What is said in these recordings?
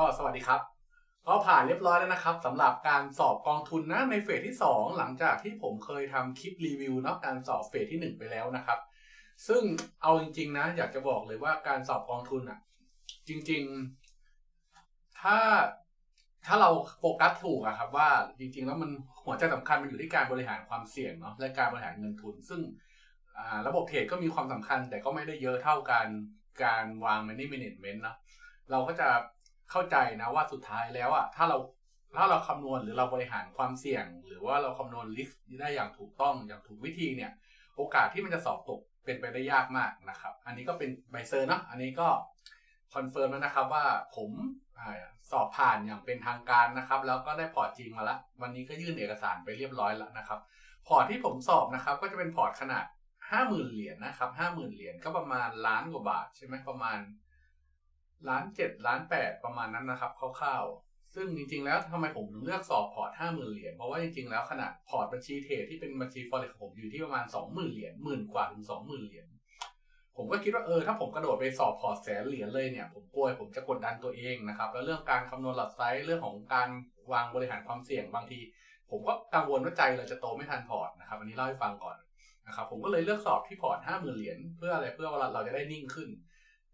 ก็สวัสดีครับ ก็ผ่านเรียบร้อยแล้วนะครับสำหรับการสอบกองทุนนะในเฟสที่ 2 หลังจากที่ผมเคยทำคลิปรีวิวเนาะการสอบเฟสที่ 1 ไปแล้วนะครับ ซึ่งเอาจริง ๆ นะ อยากจะบอกเลยว่าการสอบกองทุนอะจริง ๆ ถ้าถ้าเราโฟกัสถูกอะครับว่าจริง ๆ แล้วมันหัวใจสำคัญมันอยู่ที่การบริหารความเสี่ยงเนาะและการบริหารเงินทุน ซึ่งระบบเทรดก็มีความสำคัญ แต่ก็ไม่ได้เยอะเท่าการการวาง money management เนาะเราก็จะ เข้าใจนะว่าสุดท้ายแล้วอะถ้าเราถ้าเราคำนวณหรือเราบริหารความเสี่ยง หรือว่าเราคำนวณ risk ได้อย่างถูกต้องอย่างถูกวิธีเนี่ย โอกาสที่มันจะสอบตกเป็นไปได้ยากมากนะครับ อันนี้ก็เป็นใบเซอร์เนาะอันนี้ก็คอนเฟิร์มแล้วนะครับว่าผมสอบผ่านอย่างเป็นทางการนะครับ แล้วก็ได้พอร์ตจริงมาล้ววันนี้ก็ยื่นเอกสารไปเรียบร้อยแล้วนะครับ พอร์ตที่ผมสอบนะครับ ก็จะเป็นพอร์ตขนาดห้าหมื่นเหรียญนะครับห้าหมื่นเหรียญก็ประมาณล้านกว่าบาทใช่ไหมประมาณ ล้านเจ็ดล้านแปดประมาณนั้นนะครับคร่าวๆ ซึ่งจริงๆ แล้วทำไมผมถึงเลือกสอบพอร์ตห้าหมื่นเหรียญเพราะว่าจริงๆ แล้วขนาดพอร์ตบัญชีเทรดที่เป็นบัญชีฟอเร็กของผมอยู่ที่ประมาณสองหมื่นเหรียญหมื่นกว่าถึงสองหมื่นเหรียญผมก็คิดว่าเออถ้าผมกระโดดไปสอบพอร์ตแสนเหรียญเลยเนี่ยผมกลัวผมจะกดดันตัวเองนะครับแล้วเรื่องการคำนวณหลักไซส์เรื่องของการวางบริหารความเสี่ยงบางที ผมก็กังวลว่าใจเราจะโตไม่ทันพอร์ตนะครับอันนี้เล่าให้ฟังก่อนนะครับผมก็เลยเลือกสอบที่พอร์ตห้าหมื่นเหรียญเพื่ออะไรเพื่อว่าเราจะได้นิ่งขึ้น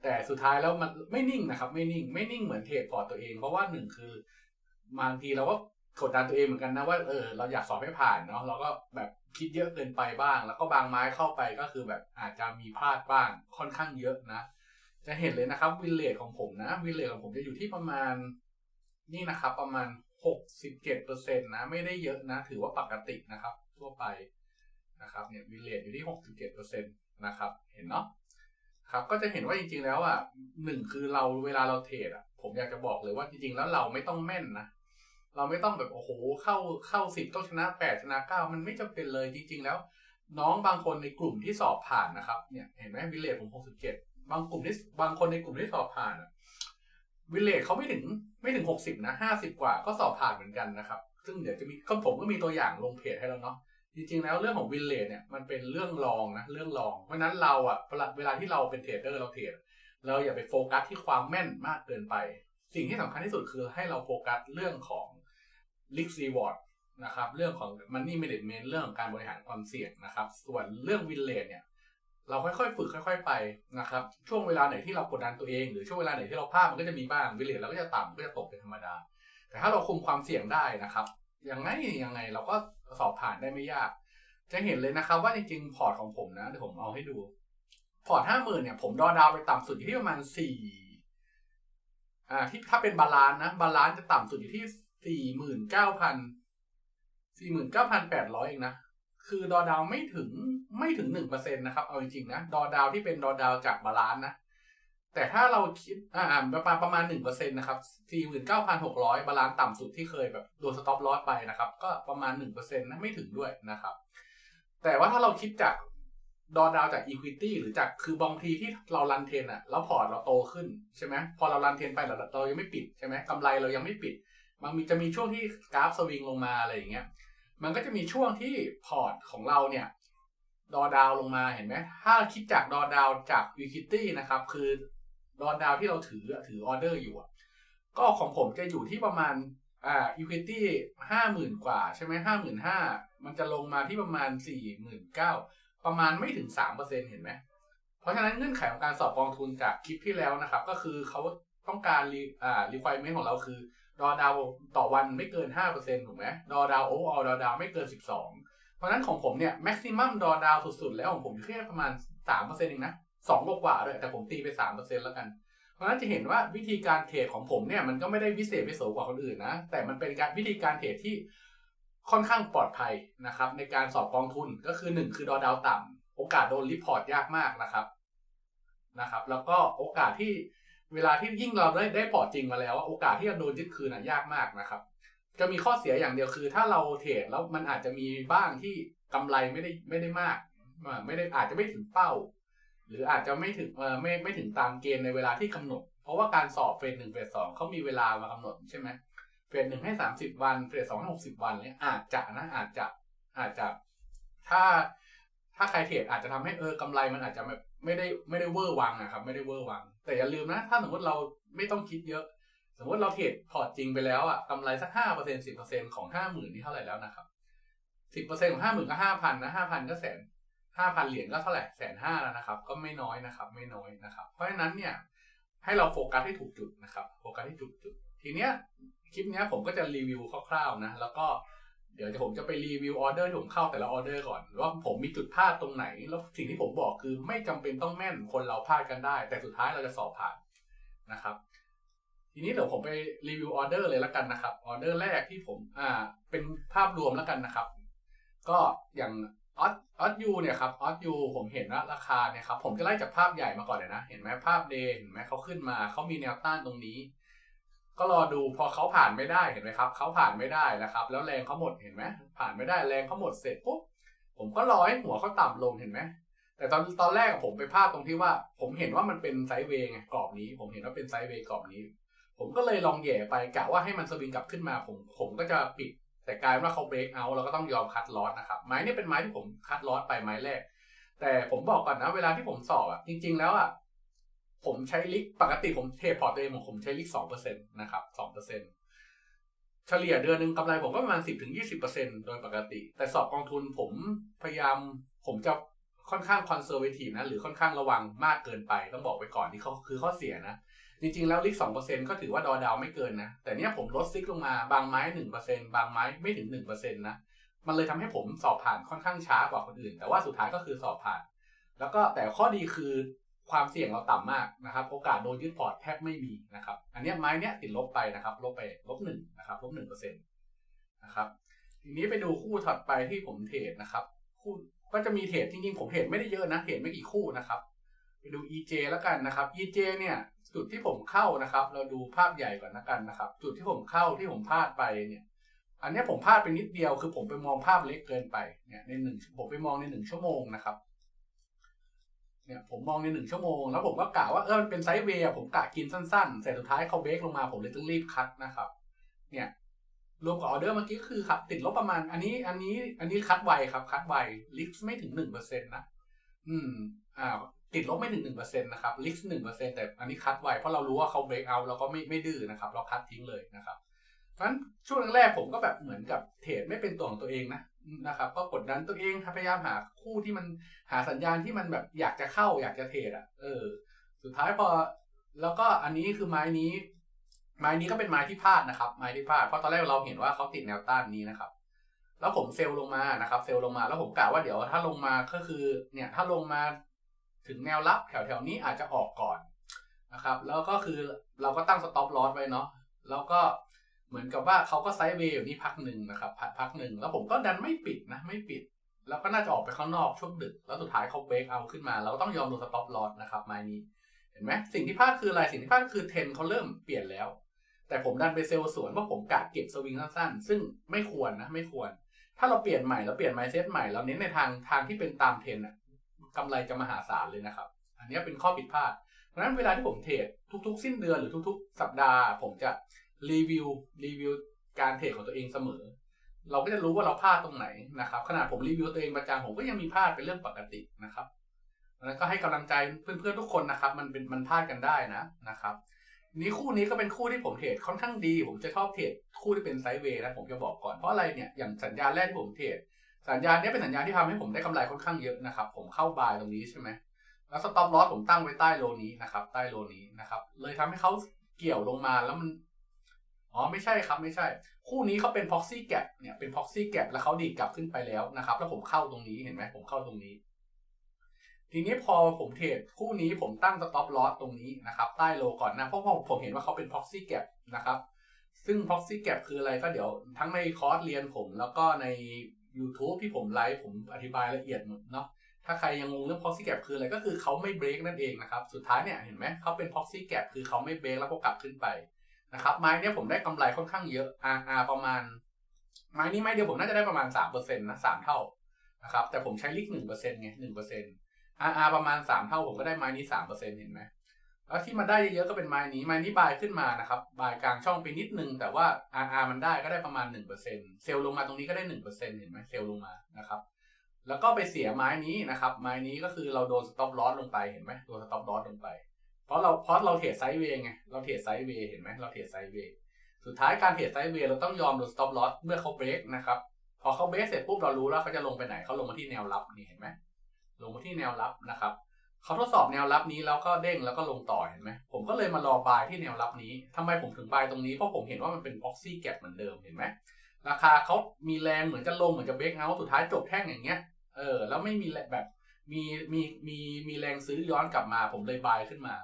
แต่สุดท้ายแล้วมันไม่นิ่งนะครับ ไม่นิ่ง ไม่นิ่งเหมือนเทรดพอร์ตตัวเอง เพราะว่าหนึ่งคือบางทีเราก็กดดันตัวเองเหมือนกันนะว่าเออเราอยากสอบให้ผ่านเนาะเราก็แบบคิดเยอะเกินไปบ้าง แล้วก็บางไม้เข้าไปก็คือแบบอาจจะมีพลาดบ้างค่อนข้างเยอะนะ จะเห็นเลยนะครับวินเลทของผมนะวินเลทของผมจะอยู่ที่ประมาณ นี่นะครับ ประมาณหกสิบเจ็ดเปอร์เซ็นตนะไม่ได้เยอะนะ ถือว่าปกตินะครับ ทั่วไปนะครับเนี่ยวินเลทอยู่ที่หกสิบเจ็ดเปอร์เซ็นตนะครับ เห็นเนาะ ครับก็จะเห็นว่าจริงๆแล้วอะหนึ่งคือเราเวลาเราเทรดอะ ผมอยากจะบอกเลยว่าจริงๆแล้วเราไม่ต้องแม่นนะเราไม่ต้องแบบโอ้โหเข้าเข้าสิบต้องชนะแปดชนะเก้ามันไม่จำเป็นเลยจริง ๆ แล้ว น้องบางคนในกลุ่มที่สอบผ่านนะครับเนี่ยเห็นไหมวิเลทผมหกสิบเจ็ดบางกลุ่มที่บางคนในกลุ่มที่สอบผ่านอะวิเลทเขาไม่ถึงไม่ถึงหกสิบนะห้าสิบกว่าก็สอบผ่านเหมือนกันนะครับ ซึ่งเดี๋ยวจะมีก็ผมก็มีตัวอย่างลงเพจให้แล้วเนาะ จริงๆแล้วเรื่องของวินเลทเนี่ยมันเป็นเรื่องรองนะเรื่องรอง เพราะนั้นเราอะเวลาเวลาที่เราเป็นเทรดเดอร์เราเทรดเราอย่าไปโฟกัสที่ความแม่นมากเกินไป สิ่งที่สำคัญที่สุดคือให้เราโฟกัสเรื่องของ risk reward นะครับเรื่องของ money management เรื่องของการบริหารความเสี่ยงนะครับ ส่วนเรื่อง win rate เนี่ยเราค่อยๆ ฝึกค่อย ๆ ไปนะครับ ช่วงเวลาไหนที่เรากดดันตัวเองหรือช่วงเวลาไหนที่เราพลาดมันก็จะมีบ้าง win rate เราก็จะต่ำก็จะตกเป็นธรรมดา แต่ถ้าเราคุมความเสี่ยงได้นะครับ ยังไงยังไง เราก็สอบผ่านได้ไม่ยาก จะเห็นเลยนะครับว่าจริงๆพอร์ตของผมนะเดี๋ยวผมเอาให้ดู พอร์ตห้าหมื่นเนี่ยผมดอดาวไปต่ำสุดอยู่ที่ประมาณสี่อ่าที่ถ้าเป็นบาลานนะบาลานจะต่ำสุดอยู่ที่สี่หมื่นเก้าพันสี่หมื่นเก้าพันแปดร้อยเองนะคือดอดาวไม่ถึงไม่ถึงหนึ่งเปอร์เซ็นต์นะครับ เอาจริงๆนะ ดอดาวที่เป็นดอดาวจากบาลานนะ แต่ถ้าเราคิดอ่าประมาณประมาณหนึ่งเปอร์เซ็นต์นะครับสี่หมื่นเก้าพันหกร้อยบาลานซ์ต่ำสุดที่เคยแบบโดนสต็อปลอสไปนะครับ ก็ประมาณหนึ่งเปอร์เซ็นต์นะไม่ถึงด้วยนะครับ แต่ว่าถ้าเราคิดจากดอดาวจาก Equity หรือจากคือบางทีที่เรารันเทนอะแล้วพอร์ตเราโตขึ้นใช่ไหมพอเรารันเทนไปเราเรายังไม่ปิดใช่ไหมกำไรเรายังไม่ปิด มันมีจะมีช่วงที่กราฟสวิงลงมาอะไรอย่างเงี้ยมันก็จะมีช่วงที่พอร์ตของเราเนี่ยดอดาวลงมาเห็นไหมถ้าคิดจากดอดาวจาก Equity นะครับ คือ ดอดาวที่เราถือถือออเดอร์อยู่อะก็ของผมจะอยู่ที่ประมาณอ่า Equity ห้าหมื่นกว่าใช่ไหมห้าหมื่นห้ามันจะลงมาที่ประมาณสี่หมื่นเก้าประมาณไม่ถึงสามเปอร์เซ็นเห็นไหมเพราะฉะนั้นเงื่อนไขของการสอบกองทุนจากคลิปที่แล้วนะครับ ก็คือเขาต้องการรีอ่า requirement ของเราคือ ดอดาวต่อวันไม่เกิน5%ถูกไหมดอดาวโอเวอร์ดอดาวไม่เกิน12เพราะฉะนั้นของผมเนี่ยแม็กซิมัมดอดาวสุดๆ แล้วของผมอยู่แค่ประมาณ3%เองนะ 2กว่าด้วยแต่ผมตีไป3%แล้วกัน เพราะฉะนั้นจะเห็นว่าวิธีการเทรดของผมเนี่ยมันก็ไม่ได้วิเศษวิโสกว่าคนอื่นนะ แต่มันเป็นการวิธีการเทรดที่ค่อนข้างปลอดภัยนะครับ ในการสอบกองทุนก็คือ1คือดอดาวต่ำโอกาสโดนรีพอร์ตยากมากนะครับนะครับ แล้วก็โอกาสที่เวลาที่ยิ่งเราได้ได้พอร์ตจริงมาแล้ว โอกาสที่จะโดนยึดคืนน่ะยากมากนะครับ จะมีข้อเสียอย่างเดียวคือ ถ้าเราเทรดแล้วมันอาจจะมีบ้างที่กำไรไม่ได้ไม่ได้มากไม่ได้อาจจะไม่ถึงเป้า หรืออาจจะไม่ถึงเออไม่ไม่ถึงตามเกณฑ์ในเวลาที่กำหนด เพราะว่าการสอบเฟสหนึ่งเฟสสองเขามีเวลามากำหนดใช่ไหมเฟสหนึ่งให้สามสิบวันเฟสสองให้หกสิบวันเนี่ยอาจจะนะอาจจะอาจจะถ้าถ้าใครเทรดอาจจะทำให้เออกำไรมันอาจจะแบบไม่ได้ไม่ได้เวอร์วังนะครับ ไม่ได้เวอร์วัง แต่อย่าลืมนะ ถ้าสมมติเราไม่ต้องคิดเยอะ สมมติเราเทรดพอร์ตจริงไปแล้วอะกำไรสักห้าเปอร์เซ็นสิบเปอร์เซ็นของห้าหมื่นนี่เท่าไหร่แล้วนะครับสิบเปอร์เซ็นของห้าหมื่นก็ห้าพันนะห้าพันก็แสน ห้าพันเหรียญก็เท่าไหร่แสนห้าแล้วนะครับ ก็ไม่น้อยนะครับ ไม่น้อยนะครับ เพราะฉะนั้นเนี่ยให้เราโฟกัสให้ถูกจุดนะครับโฟกัสให้ถูกจุด ทีเนี้ยคลิปเนี้ยผมก็จะรีวิวคร่าวๆนะแล้วก็เดี๋ยวผมจะไปรีวิวออเดอร์ที่ผมเข้าแต่ละออเดอร์ก่อนว่าผมมีจุดพลาดตรงไหน แล้วสิ่งที่ผมบอกคือไม่จำเป็นต้องแม่นคนเราพลาดกันได้ แต่สุดท้ายเราจะสอบผ่านนะครับ ทีนี้เดี๋ยวผมไปรีวิวออเดอร์เลยแล้วกันนะครับออเดอร์แรกที่ผมอ่าเป็นภาพรวมแล้วกันนะครับ ก็อย่างออส ออสยูเนี่ยครับออสยูผมเห็นว่าราคาเนี่ยครับผมจะไล่จากภาพใหญ่มาก่อนเลยนะ เห็นไหมภาพเดย์เห็นไหมเขาขึ้นมาเขามีแนวต้านตรงนี้ ก็รอดูพอเขาผ่านไม่ได้เห็นไหมครับเขาผ่านไม่ได้นะครับ แล้วแรงเขาหมดเห็นไหมผ่านไม่ได้แรงเขาหมดเสร็จปุ๊บผมก็รอให้หัวเขาต่ำลงเห็นไหมแต่ตอนตอนแรกผมไปพลาดตรงที่ว่า ผมเห็นว่ามันเป็นไซด์เวย์ไงกรอบนี้ ผมเห็นว่าเป็นไซด์เวย์กรอบนี้ ผมก็เลยลองแหย่ไปกะว่าให้มันสวิงกลับขึ้นมา ผมผมก็จะปิด แต่กลายเป็นว่าเขาเบรกเอาเราก็ต้องยอมคัดลอสนะครับ ไม้นี่เป็นไม้ที่ผมคัดลอสไปไม้แรก แต่ผมบอกก่อนนะ เวลาที่ผมสอบอะจริง ๆ แล้วอะผมใช้ลิกปกติผมเทพอร์ตตัวเองผมใช้ลิกสองเปอร์เซ็นต์นะครับสองเปอร์เซ็นต์เฉลี่ยเดือนหนึ่งกำไรผมก็ประมาณสิบถึงยี่สิบเปอร์เซ็นโดยปกติ แต่สอบกองทุนผมพยายามผมจะค่อนข้างคอนเซอร์เวทีฟนะ หรือค่อนข้างระวังมากเกินไป ต้องบอกไปก่อนที่เขาคือข้อเสียนะ จริงๆ แล้วลิกสองเปอร์เซ็นก็ถือว่าดอดาวไม่เกินนะ แต่เนี้ยผมลดซิกลงมาบางไม้หนึ่งเปอร์เซ็นบางไม้ไม่ถึงหนึ่งเปอร์เซ็นต์นะมันเลยทำให้ผมสอบผ่านค่อนข้างช้ากว่าคนอื่น แต่ว่าสุดท้ายก็คือสอบผ่าน แล้วก็แต่ข้อดีคือความเสี่ยงเราต่ำมากนะครับโอกาสโดนยึดพอร์ตแทบไม่มีนะครับ อันเนี้ยไม้เนี้ยติดลบไปนะครับลบไปลบหนึ่งนะครับลบหนึ่งเปอร์เซ็นต์นะครับทีนี้ไปดูคู่ถัดไปที่ผมเทรดนะครับคู่ก็จะมีเทรดจริงๆผมเทรดไม่ได้เยอะนะเทรดไม่กี่คู่นะครับ ไปดู EJ แล้วกันนะครับ EJ เนี่ย จุดที่ผมเข้านะครับ เราดูภาพใหญ่ก่อนนะกันนะครับ จุดที่ผมเข้าที่ผมพลาดไปเนี่ย อันนี้ผมพลาดไปนิดเดียวคือผมไปมองภาพเล็กเกินไปเนี่ยในหนึ่งผมไปมองในหนึ่งชั่วโมงนะครับเนี่ยผมมองในหนึ่งชั่วโมงแล้วผมก็กะว่าเออมันเป็นไซด์เวย์ผมกะกินสั้นๆแต่สุดท้ายเขาเบรกลงมาผมเลยต้องรีบคัดนะครับ เนี่ยรวมกับออเดอร์เมื่อกี้คือครับติดลบประมาณ อันนี้อันนี้อันนี้คัดไวครับคัดไวลิกไม่ถึงหนึ่งเปอร์เซ็นต์นะอืมอ่า ติดลบไม่ถึงหนึ่งเปอร์เซ็นต์นะครับลิกหนึ่งเปอร์เซ็นต์แต่อันนี้คัดไวเพราะเรารู้ว่าเขาเบรกเอาเราก็ไม่ไม่ดื้อนะครับ เราคัดทิ้งเลยนะครับเพราะฉะนั้นช่วงแรกๆผมก็แบบเหมือนกับเทรดไม่เป็นตัวของตัวเองนะนะครับ ก็กดดันตัวเองพยายามหาคู่ที่มันหาสัญญาณที่มันแบบอยากจะเข้าอยากจะเทรดอะ เออ สุดท้ายพอแล้วก็อันนี้คือไม้นี้ ไม้นี้ก็เป็นไม้ที่พลาดนะครับ ไม้ที่พลาดเพราะตอนแรกเราเห็นว่าเขาติดแนวต้านนี้นะครับแล้วผมเซลลงมานะครับ เซลลงมาแล้วผมกะว่าเดี๋ยวถ้าลงมาก็คือ เนี่ย ถ้าลงมา ถึงแนวรับแถวๆนี้อาจจะออกก่อนนะครับ แล้วก็คือเราก็ตั้งสต็อปลอสไว้เนาะแล้วก็เหมือนกับว่าเขาก็ไซด์เวย์อยู่นี่พักหนึ่งนะครับพักหนึ่งแล้วผมก็ดันไม่ปิดนะไม่ปิด แล้วก็น่าจะออกไปข้างนอกช่วงดึก แล้วสุดท้ายเขาเบรกเอาขึ้นมา เราก็ต้องยอมโดนสต็อปลอสนะครับไม้นี้เห็นไหมสิ่งที่พลาดคืออะไรสิ่งที่พลาดคือเทรนเขาเริ่มเปลี่ยนแล้ว แต่ผมดันไปเซลล์สวนว่าผมกะเก็บสวิงสั้นๆ ซึ่งไม่ควรนะไม่ควร ถ้าเราเปลี่ยนใหม่เราเปลี่ยนไมเซ็ตใหม่เราเน้นในทางทางที่เป็นตามเทรนอะ กำไรจะมหาศาลเลยนะครับ อันนี้เป็นข้อผิดพลาด เพราะฉะนั้นเวลาที่ผมเทรดทุก ๆ สิ้นเดือนหรือทุก ๆ สัปดาห์ ผมจะรีวิวรีวิวการเทรดของตัวเองเสมอ เราก็จะรู้ว่าเราพลาดตรงไหนนะครับ ขนาดผมรีวิวตัวเองประจำผมก็ยังมีพลาดเป็นเรื่องปกตินะครับแล้วก็ให้กำลังใจเพื่อนๆทุกคนนะครับ มันเป็นมันพลาดกันได้นะนะครับนี้คู่นี้ก็เป็นคู่ที่ผมเทรดค่อนข้างดี ผมจะชอบเทรดคู่ที่เป็นไซด์เวย์นะผมจะบอกก่อนเพราะอะไรเนี่ยอย่างสัญญาณแรกที่ผมเทรด สัญญาณนี้เป็นสัญญาณที่ทำให้ผมได้กำไรค่อนข้างเยอะนะครับ ผมเข้าบายตรงนี้ใช่ไหมแล้วสต็อปลอสผมตั้งไว้ใต้โลนี้นะครับ ใต้โลนี้นะครับ เลยทำให้เขาเกี่ยวลงมาแล้วมันอ๋อไม่ใช่ครับไม่ใช่ คู่นี้เขาเป็น proxy gap เนี่ยเป็น proxy gap แล้วเขาดีดกลับขึ้นไปแล้วนะครับ แล้วผมเข้าตรงนี้เห็นไหมผมเข้าตรงนี้ ทีนี้พอผมเทรดคู่นี้ผมตั้ง stop loss ตรงนี้นะครับ ใต้โลก่อนนะเพราะผมผมเห็นว่าเขาเป็น proxy gap นะครับ ซึ่ง proxy gap คืออะไรก็เดี๋ยวทั้งในคอร์สเรียนผม แล้วก็ใน YouTube ที่ผมไลฟ์ผมอธิบายละเอียดหมดเนาะถ้าใครยังงงเรื่อง proxy gap คืออะไรก็คือเขาไม่เบรกนั่นเองนะครับ สุดท้ายเนี่ยเห็นไหมเขาเป็น proxy gap คือเขาไม่เบรกแล้วก็กลับขึ้นไปนะครับไม้เนี่ยผมได้กำไรค่อนข้างเยอะ RR ประมาณ ไม้นี้ไม้เดียวผมน่าจะได้ประมาณสามเปอร์เซ็นต์นะสามเท่านะครับแต่ผมใช้ลิกหนึ่งเปอร์เซ็นต์ไงหนึ่งเปอร์เซ็นต์ RR ประมาณสามเท่าผมก็ได้ไม้นี้สามเปอร์เซ็นต์เห็นไหม แล้วที่มาได้เยอะๆก็เป็นไม้นี้ไม้นี้บายขึ้นมานะครับบายกลางช่องไปนิดนึง แต่ว่า RR มันได้ก็ได้ประมาณหนึ่งเปอร์เซ็นเซลล์ลงมาตรงนี้ก็ได้หนึ่งเปอร์เซ็นต์เห็นไหมเซลล์ลงมานะครับแล้วก็ไปเสียไม้นี้นะครับ ไม้นี้ก็คือเราโดนสต็อปลอสลงไปเห็นไหมโดนสต็อปลอสลงไป เพราะเราเพราะเราเทรดไซด์เวย์ไงเราเทรดไซด์เวย์เห็นไหมเราเทรดไซด์เวย์สุดท้ายการเทรดไซด์เวย์เราต้องยอมโดน stop loss เมื่อเขาเบรกนะครับพอเขาเบรกเสร็จปุ๊บเรารู้แล้วเขาจะลงไปไหนเขาลงมาที่แนวรับนี่เห็นไหมลงมาที่แนวรับนะครับ เขาทดสอบแนวรับนี้แล้วก็เด้งแล้วก็ลงต่อเห็นไหมผมก็เลยมารอบายที่แนวรับนี้ทำไมผมถึงบายตรงนี้เพราะผมเห็นว่ามันเป็น proxy gap เหมือนเดิมเห็นไหมราคาเขามีแรงเหมือนจะลงเหมือนจะเบรกเอาสุดท้ายจบแท่งอย่างเงี้ยเออแล้วไม่มีแบบมีมีมีมีแรงซื้อย้อนกลับมา ผมเลยบายขึ้นมา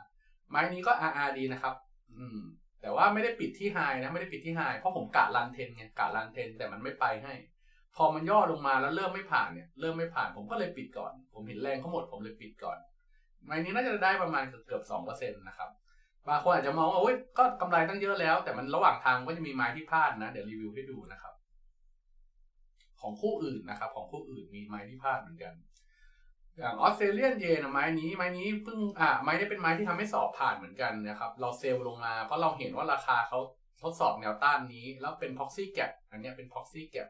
ไม้นี้ก็ RR ดีนะครับ อืม แต่ว่าไม่ได้ปิดที่ไฮนะไม่ได้ปิดที่ไฮเพราะผมกะรันเทนไงกะรันเทนแต่มันไม่ไปให้ พอมันย่อลงมาแล้วเริ่มไม่ผ่านเนี่ยเริ่มไม่ผ่านผมก็เลยปิดก่อน ผมเห็นแรงเขาหมดผมเลยปิดก่อน ไม้นี้น่าจะได้ประมาณเกือบสองเปอร์เซ็นต์นะครับบางคนอาจจะมองว่าโอ๊ยก็กำไรตั้งเยอะแล้ว แต่มันระหว่างทางก็จะมีไม้ที่พลาดนะ เดี๋ยวรีวิวให้ดูนะครับ ของคู่อื่นนะครับ ของคู่อื่นมีไม้ที่พลาดเหมือนกัน อย่างออสเตรเลียนเยนไม้นี้ไม้นี้เพิ่งอ่าไม้นี้เป็นไม้ที่ทำให้สอบผ่านเหมือนกันนะครับ เราเซลล์ลงมาเพราะเราเห็นว่าราคาเขาทดสอบแนวต้านนี้ แล้วเป็น proxy gap อันนี้เป็น proxy gap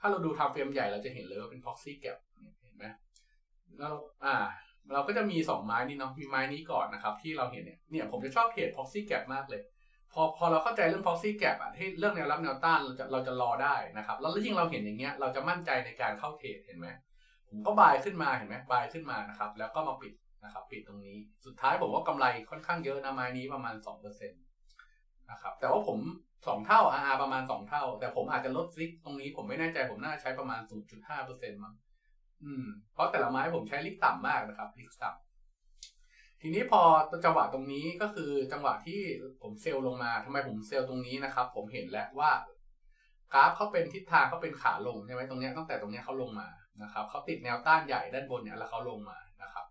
ถ้าเราดูทำเฟรมใหญ่เราจะเห็นเลยว่าเป็น proxy gap เห็นไหมแล้วอ่า เราก็จะมีสองไม้นี้เนาะมีไม้นี้ก่อนนะครับที่เราเห็นเนี่ยเนี่ยผมจะชอบเทรด proxy gap มากเลย พอพอเราเข้าใจเรื่อง proxy gap อะที่เรื่องแนวรับแนวต้านเราจะเราจะรอได้นะครับแล้วยิ่งเราเห็นอย่างเงี้ยเราจะมั่นใจในการเข้าเทรดเห็นไหมผมก็บายขึ้นมาเห็นไหมบายขึ้นมานะครับแล้วก็มาปิดนะครับปิดตรงนี้สุดท้ายผมว่ากำไรค่อนข้างเยอะนะไม้นี้ประมาณสองเปอร์เซ็นต์นะครับแต่ว่าผมสองเท่า RR ประมาณสองเท่า แต่ผมอาจจะลดซิกตรงนี้ผมไม่แน่ใจผมน่าใช้ประมาณ 0.5เปอร์เซ็นต์มั้ง อืมเพราะแต่ละไม้ผมใช้ลิกต่ำมากนะครับลิกต่ำทีนี้พอจังหวะตรงนี้ก็คือจังหวะที่ผมเซลล์ลงมาทำไมผมเซลล์ตรงนี้นะครับ ผมเห็นแล้วว่ากราฟเขาเป็นทิศทางเขาเป็นขาลงใช่ไหมตรงนี้ตั้งแต่ตรงนี้เขาลงมานะครับเขาติดแนวต้านใหญ่ด้านบนเนี่ยแล้วเขาลงมานะครับ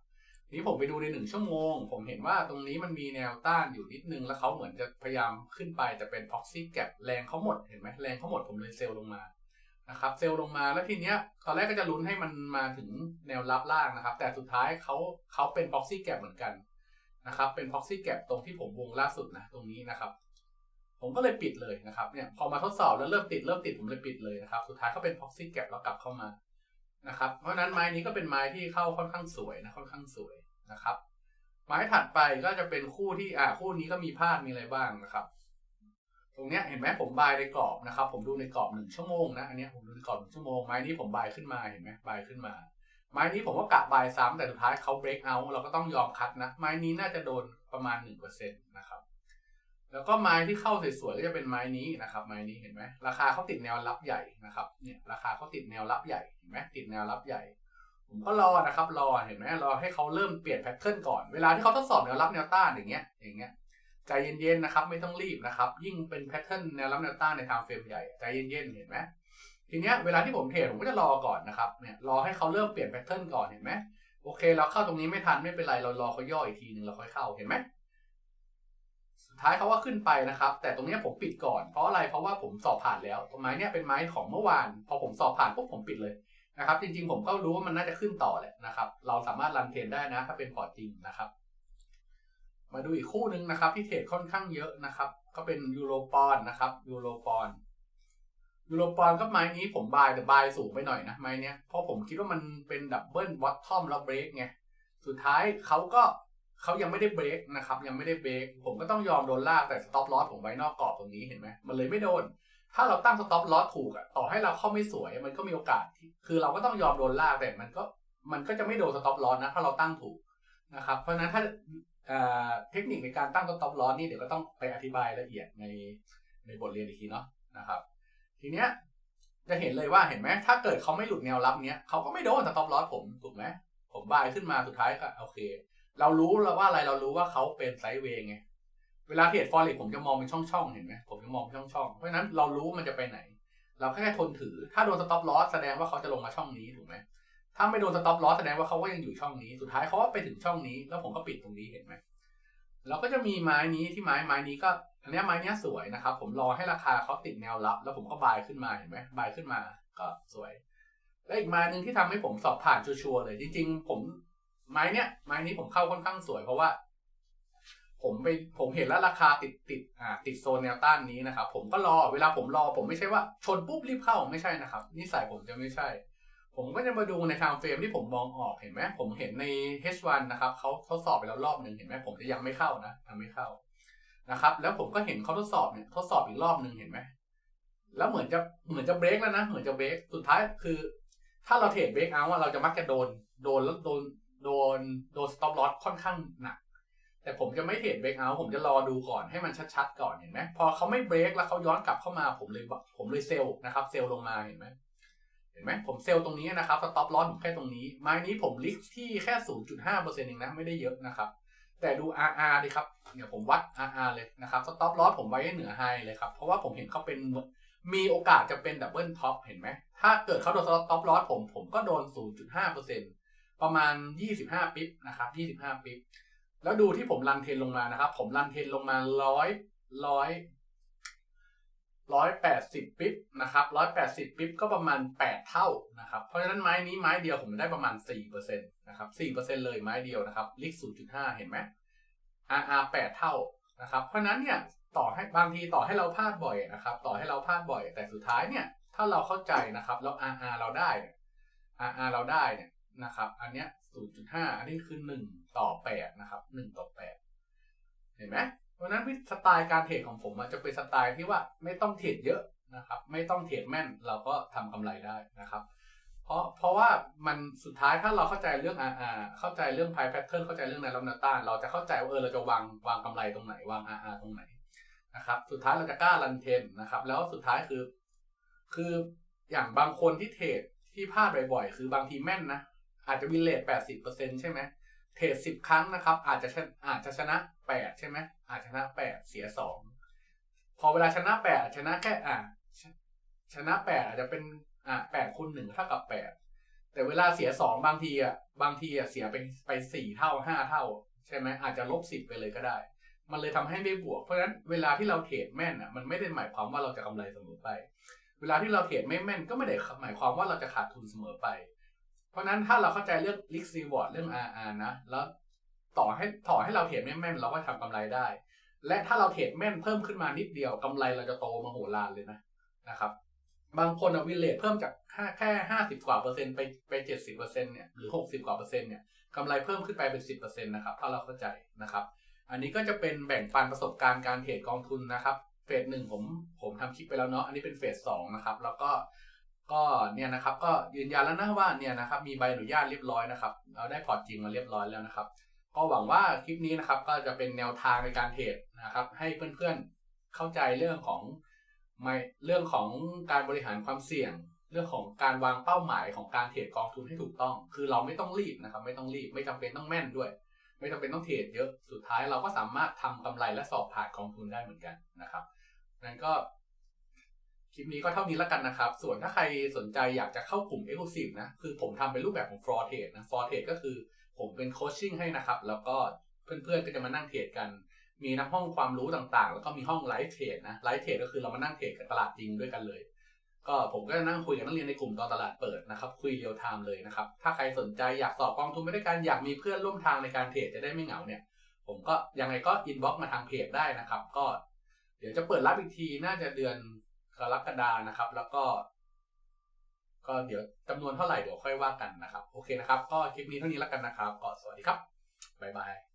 ทีนี้ผมไปดูในหนึ่งชั่วโมง ผมเห็นว่าตรงนี้มันมีแนวต้านอยู่นิดนึง แล้วเขาเหมือนจะพยายามขึ้นไปแต่เป็น proxy gap แรงเขาหมดเห็นไหมแรงเขาหมดผมเลยเซลล์ลงมา นะครับเซลล์ลงมาแล้วทีเนี้ยตอนแรกก็จะลุ้นให้มันมาถึงแนวรับล่างนะครับ แต่สุดท้ายเขาเขาเป็น proxy gap เหมือนกันนะครับ เป็น proxy gap ตรงที่ผมวงล่าสุดนะตรงนี้นะครับ ผมก็เลยปิดเลยนะครับเนี่ยพอมาทดสอบแล้วเริ่มติดเริ่มติดผมเลยปิดเลยนะครับ สุดท้ายก็เป็น proxy gap แล้วกลับเข้ามานะครับเพราะนั้นไม้นี้ก็เป็นไม้ที่เข้าค่อนข้างสวยนะค่อนข้างสวยนะครับ ไม้ถัดไปก็จะเป็นคู่ที่อ่าคู่นี้ก็มีพลาดมีอะไรบ้างนะครับ ตรงเนี้ยเห็นไหมผมบายในกรอบนะครับ ผมดูในกรอบหนึ่งชั่วโมงนะอันเนี้ยผมดูในกรอบหนึ่งชั่วโมงไม้นี้ผมบายขึ้นมาเห็นไหมบายขึ้นมา ไม้นี้ผมก็กะบายซ้ำแต่สุดท้ายเขา break out เราก็ต้องยอมคัดนะ ไม้นี้น่าจะโดนประมาณ1%นะครับแล้วก็ไม้ที่เข้าสวยๆก็จะเป็นไม้นี้นะครับไม้นี้เห็นไหมราคาเขาติดแนวรับใหญ่นะครับเนี่ยราคาเขาติดแนวรับใหญ่เห็นไหมติดแนวรับใหญ่ ผมก็รอนะครับรอเห็นไหมรอให้เขาเริ่มเปลี่ยนแพทเทิร์นก่อนเวลาที่เขาทดสอบแนวรับแนวต้านอย่างเงี้ยอย่างเงี้ย ใจเย็นๆนะครับ ไม่ต้องรีบนะครับ ยิ่งเป็นแพทเทิร์นแนวรับแนวต้านในทางเฟรมใหญ่ใจเย็นๆเห็นไหมทีเนี้ยเวลาที่ผมเทรดผมก็จะรอก่อนนะครับเนี่ยรอให้เขาเริ่มเปลี่ยนแพทเทิร์นก่อนเห็นไหมโอเค เราเข้าตรงนี้ไม่ทันไม่เป็นไรเรารอเขาย่ออีกทีหนึ่งเราค่อยเข้าเห็นไหมสุดท้ายเขาว่าขึ้นไปนะครับ แต่ตรงนี้ผมปิดก่อนเพราะอะไรเพราะว่าผมสอบผ่านแล้วตรงไม้เนี้ยเป็นไม้ของเมื่อวาน พอผมสอบผ่านปุ๊บผมปิดเลยนะครับ จริงๆ ผมก็รู้ว่ามันน่าจะขึ้นต่อแหละนะครับ เราสามารถรันเทรนได้นะ ถ้าเป็นพอร์ตจริงนะครับ มาดูอีกคู่หนึ่งนะครับ ที่เทรดค่อนข้างเยอะนะครับ ก็เป็นยูโรปอนนะครับยูโรปอนยูโรปอนก็ไม้นี้ผมบายแต่บายสูงไปหน่อยนะไม้นี้เพราะผมคิดว่ามันเป็นดับเบิลวอตทอมแล้วเบรกไงสุดท้ายเขาก็เขายังไม่ได้เบรกนะครับ ยังไม่ได้เบรกผมก็ต้องยอมโดนลากแต่สต็อปลอสผมไว้นอกกรอบตรงนี้เห็นไหมมันเลยไม่โดน ถ้าเราตั้งสต็อปลอสถูกอะต่อให้เราเข้าไม่สวยมันก็มีโอกาสที่คือเราก็ต้องยอมโดนลากแต่มันก็มันก็จะไม่โดนสต็อปลอสนะถ้าเราตั้งถูกนะครับ เพราะนั้นถ้า เทคนิคในการตั้งสต็อปลอสนี่เดี๋ยวก็ต้องไปอธิบายละเอียดในในบทเรียนอีกทีเนาะนะครับ ทีเนี้ยจะเห็นเลยว่าเห็นไหมถ้าเกิดเขาไม่หลุดแนวรับเนี้ยเขาก็ไม่โดนสต็อปลอสผมถูกไหมผมบายขึ้นมาสุดท้ายก็โอเค เรารู้แล้วว่าอะไรเรารู้ว่าเขาเป็นไซด์เวย์ไงเวลาเทรดฟอเร็กผมจะมองเป็นช่องๆเห็นไหมผมจะมองเป็นช่องๆเพราะฉะนั้นเรารู้มันจะไปไหน เราแค่ทนถือถ้าโดนสต็อปลอสแสดงว่าเขาจะลงมาช่องนี้ถูกไหม ถ้าไม่โดนสต็อปลอสแสดงว่าเขาก็ยังอยู่ช่องนี้ สุดท้ายเขาก็ไปถึงช่องนี้ แล้วผมก็ปิดตรงนี้เห็นไหมเราก็จะมีไม้นี้ที่ไม้ไม้นี้ก็อันนี้ไม้นี้สวยนะครับ ผมรอให้ราคาเขาติดแนวรับ แล้วผมก็บายขึ้นมาเห็นไหมบายขึ้นมาก็สวย และอีกไม้หนึ่งที่ทำให้ผมสอบผ่านชัวร์เลย จริง ๆ ผมไม้เนี้ยไม้นี้ผมเข้าค่อนข้างสวยเพราะว่า ผมไปผมเห็นแล้วราคาติดติดอ่าติดโซนแนวต้านนี้นะครับ ผมก็รอเวลาผมรอ ผมไม่ใช่ว่าชนปุ๊บรีบเข้าไม่ใช่นะครับนิสัยผมจะไม่ใช่ ผมก็จะมาดูใน time frame ที่ผมมองออกเห็นไหมผมเห็นใน H1 นะครับเขาทดสอบไปแล้วรอบหนึ่งเห็นไหมผมจะยังไม่เข้านะทำไม่เข้านะครับ แล้วผมก็เห็นเขาทดสอบเนี่ยทดสอบอีกรอบหนึ่งเห็นไหมแล้วเหมือนจะเหมือนจะเบรกแล้วนะเหมือนจะเบรกสุดท้ายคือ ถ้าเราเทรดเบรกเอาเราจะมักจะโดนโดนแล้วโดนโดนโดนสต็อปลอสค่อนข้างหนัก แต่ผมจะไม่เทรดเบรกเอาผมจะรอดูก่อนให้มันชัดๆก่อนเห็นไหมพอเขาไม่เบรกแล้วเขาย้อนกลับเข้ามาผมเลยผมเลยเซลล์นะครับ เซลล์ลงมาเห็นไหม ห็นไหมผมเซลล์ตรงนี้นะครับสต็อปลอสแค่ตรงนี้ ไม้นี้ผมลิกที่แค่ 0.5%เองนะ ไม่ได้เยอะนะครับ แต่ดู RR ดิครับเนี่ยผมวัด RR เลยนะครับสต็อปลอสผมไว้เหนือไฮเลยครับ เพราะว่าผมเห็นเขาเป็นมีโอกาสจะเป็นดับเบิลท็อปเห็นไหม ถ้าเกิดเขาโดนสต็อปลอสผมผมก็โดน 0.5%ประมาณ 25 ปิ๊บนะครับ25 ปิ๊บแล้วดูที่ผมรันเทนลงมานะครับ ผมรันเทนลงมาร้อ ยร้อยแปดสิบปิ๊บนะครับร้อยแปดสิบปิ๊บก็ประมาณแปดเท่านะครับเพราะฉะนั้นไม้นี้ไม้เดียวผมได้ประมาณสี่เปอร์เซ็นต์นะครับสี่เปอร์เซ็นเลยไม้เดียวนะครับลิกศูนย์จุดห้าเห็นไหม RR แปดเท่านะครับเพราะนั้นเนี่ยต่อให้บางทีต่อให้เราพลาดบ่อยนะครับต่อให้เราพลาดบ่อย แต่สุดท้ายเนี่ยถ้าเราเข้าใจนะครับแล้ว RR เราได้เนี่ย RR เราได้เนี่ยนะครับอันเนี้ย0.5 อันนี้คือ 1 ต่อ 8 นะครับ 1 ต่อ 8 เห็นไหม ราะนั้นสไตล์การเทรดของผมจะเป็นสไตล์ที่ว่าไม่ต้องเทรดเยอะนะครับ ไม่ต้องเทรดแม่นเราก็ทำกำไรได้นะครับ เพราะเพราะว่ามันสุดท้ายถ้าเราเข้าใจเรื่อง RR เข้าใจเรื่อง price pattern เข้าใจเรื่องในลำนาต้าน เราจะเข้าใจว่าเออเราจะวางวางกำไรตรงไหนวาง RR ตรงไหนนะครับ สุดท้ายเราจะกล้ารันเทนนะครับ แล้วสุดท้ายคือ คืออย่างบางคนที่เทรดที่พลาดบ่อยๆคือบางทีแม่นนะอาจจะวินเลทแปดสิบเปอร์เซ็นใช่ไหม เทรดสิบครั้งนะครับ อาจจะอาจจะชนะแปดใช่ไหมอาจชนะแปดเสียสองพอเวลาชนะแปดชนะแค่อ่าชนะแปดอาจจะเป็นอ่าแปดคูณหนึ่งเท่ากับแปดแต่เวลาเสียสองบางทีอะบางทีอะเสียไปไปสี่เท่าห้าเท่า ใช่ไหมอาจจะลบสิบไปเลยก็ได้ มันเลยทำให้ไม่บวก เพราะฉะนั้นเวลาที่เราเทรดแม่นอะมันไม่ได้หมายความว่าเราจะกำไรเสมอไป เวลาที่เราเทรดไม่แม่นก็ไม่ได้หมายความว่าเราจะขาดทุนเสมอไป เพราะนั้นถ้าเราเข้าใจเรื่อง risk reward เรื่อง RR นะ แล้วต่อให้ต่อให้เราเทรดไม่แม่นเราก็ทำกำไรได้ และถ้าเราเทรดแม่นเพิ่มขึ้นมานิดเดียวกำไรเราจะโตมาโหฬารเลยนะนะครับ บางคนวิเลทเพิ่มจากแค่ห้าสิบกว่าเปอร์เซ็นต์ไปไปเจ็ดสิบเปอร์เซ็นต์เนี่ยหรือหกสิบกว่าเปอร์เซ็นต์เนี่ยกำไรเพิ่มขึ้นไปเป็นสิบเปอร์เซ็นต์นะครับถ้าเราเข้าใจนะครับ อันนี้ก็จะเป็นแบ่งปันประสบการณ์การเทรดกองทุนนะครับ เฟสหนึ่งผมผมทำคลิปไปแล้วเนาะอันนี้เป็นเฟสสองนะครับแล้วก็ ก็เนี่ยนะครับก็ยืนยันแล้วนะว่าเนี่ยนะครับมีใบอนุญาตเรียบร้อยนะครับเราได้พอร์ตจริงมาเรียบร้อยแล้วนะครับ ก็หวังว่าคลิปนี้นะครับก็จะเป็นแนวทางในการเทรดนะครับ ให้เพื่อนๆเข้าใจเรื่องของไม่เรื่องของการบริหารความเสี่ยง เรื่องของการวางเป้าหมายของการเทรดกองทุนให้ถูกต้อง คือเราไม่ต้องรีบนะครับ ไม่ต้องรีบไม่จำเป็นต้องแม่นด้วย ไม่จำเป็นต้องเทรดเยอะสุดท้ายเราก็สามารถทำกำไรและสอบผ่านกองทุนได้เหมือนกันนะครับนั้นก็ คลิปนี้ก็เท่านี้แล้วกันนะครับ ส่วนถ้าใครสนใจอยากจะเข้ากลุ่ม e x c l u s i v e นะ คือผมทำเป็นรูปแบบของ floor trade นะ floor trade ก็คือผมเป็นโคชชิ่งให้นะครับ แล้วก็เพื่อนๆก็จะมานั่งเทรดกัน มีทั้งห้องความรู้ต่างๆ แล้วก็มีห้องไลฟ์เทรดนะ ไลฟ์เทรดก็คือเรามานั่งเทรดกับตลาดจริงด้วยกันเลย ก็ผมก็จะนั่งคุยกับนักเรียนในกลุ่มตอนตลาดเปิดนะครับ คุยเรียลไทม์เลยนะครับ ถ้าใครสนใจอยากสอบกองทุนไม่ได้การอยากมีเพื่อนร่วมทางในการเทรดจะได้ไม่เหงาเนี่ย ผมก็ยังไงก็อินบ็อกมาทางเพจได้นะครับ ก็ เดี๋ยวจะเปิดรับอีกทีน่าจะเดือน กรกฎานะครับ แล้วก็ ก็เดี๋ยวจำนวนเท่าไหร่เดี๋ยวค่อยว่ากันนะครับ โอเคนะครับ ก็คลิปนี้เท่านี้แล้วกันนะครับก็สวัสดีครับบ๊ายบาย